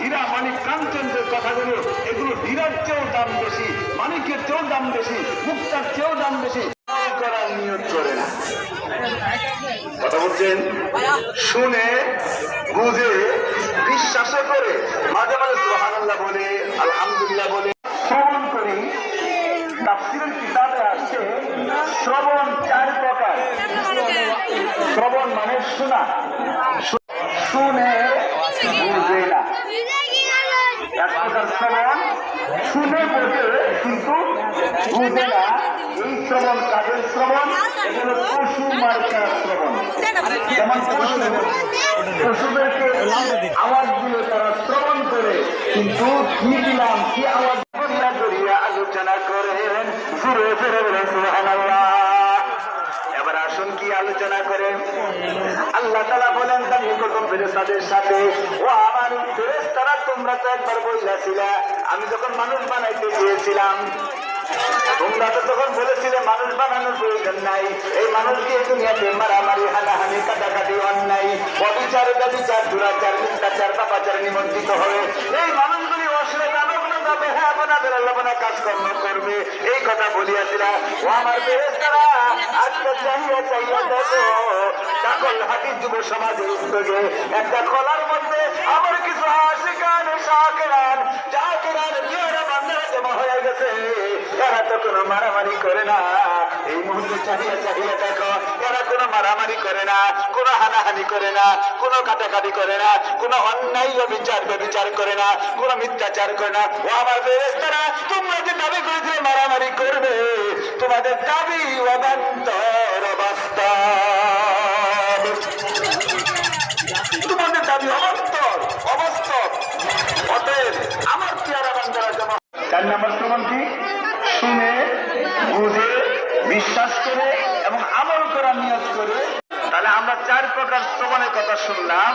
হীরা মানিক কাঞ্চনের কথাগুলো এগুলো হীরার চেয়েও দাম বেশি, মানিকের চেয়েও দাম বেশি, মুক্তার চেয়েও দাম বেশি। করার করে না। কথা বলছেন? শুনে, বুঝে, বিশ্বাস করে মাঝে মাঝে সুবহানাল্লাহ বলে, আলহামদুলিল্লাহ বলে। শ্রবণ করি। তাফসিরের কিতাবে আসছে শ্রবণ চার প্রকার। শ্রবণ মানে শোনা। শুনে বুঝে না এক প্রকার শ্রবণ শুনে বোঝে কিন্তু বুঝে না এই শ্রবণ কাজের শ্রবণ এগুলো পশু মার্কার শ্রবণ যেমন পশু পশুদেরকে আওয়াজ দিলে তারা শ্রবণ করে কিন্তু কি দিলাম কি আওয়াজ করিয়া করিয়া আলোচনা করেন ফিরে ফিরে বলে সুবহানাল্লাহ এবার কি আলোচনা করে। আল্লাহ তালা বলেন তার নিকটম ফেরেস্তাদের সাথে, ও আমার ফেরেস্তারা তোমরা তো একবার বইলাছিলা। আমি যখন মানুষ বানাইতে গিয়েছিলাম, তোমরা তো তখন বলেছিলে, মানুষ বানানোর প্রয়োজন নাই। এই মানুষ দিয়ে দুনিয়াতে মারামারি, হানাহানি, কাটাকাটি, অন্যায়, অবিচার, ব্যবিচার, দুরাচার, মিথ্যাচার, পাপাচার নিমন্ত্রিত হবে। এই মানুষগুলি অশ্লীল আনব না যাবে হ্যাঁ না বেরোল্লাব কাজকর্ম করবে এই কথা বলিয়াছিলা ও আমার ফেরেস্তারা আজকে চাহিয়া চাহিয়া দেখো, সকল হাতির যুব সমাজের উদ্যোগে একটা খোলার মধ্যে আমার কিছু আশিকান জমা হয়ে গেছে। তো কোনো মারামারি করে না। এই মুহূর্তে চাহিয়া চাহিয়া দেখো কোনো মারামারি করে না, কোনো হানাহানি করে না, কোনো কাটাকাটি করে না, কোনো অন্যায় বিচার বিচার করে না, কোনো মিথ্যাচার করে না। ও আমার ফেরেস্তারা তোমরা যে দাবি করেছিলে মারামারি করবে তোমাদের দাবি অবান্তর অবাস্তব তোমাদের দাবি অবাস্তব অবাস্তব অতএব আমার পেয়ারা বান্দারা জমা চার নম্বর প্রমাণ কি? শুনে, বুঝে, বিশ্বাস করে এবং আমল করার নিয়ত করে। তাহলে আমরা চার প্রকার শ্রবণের কথা শুনলাম।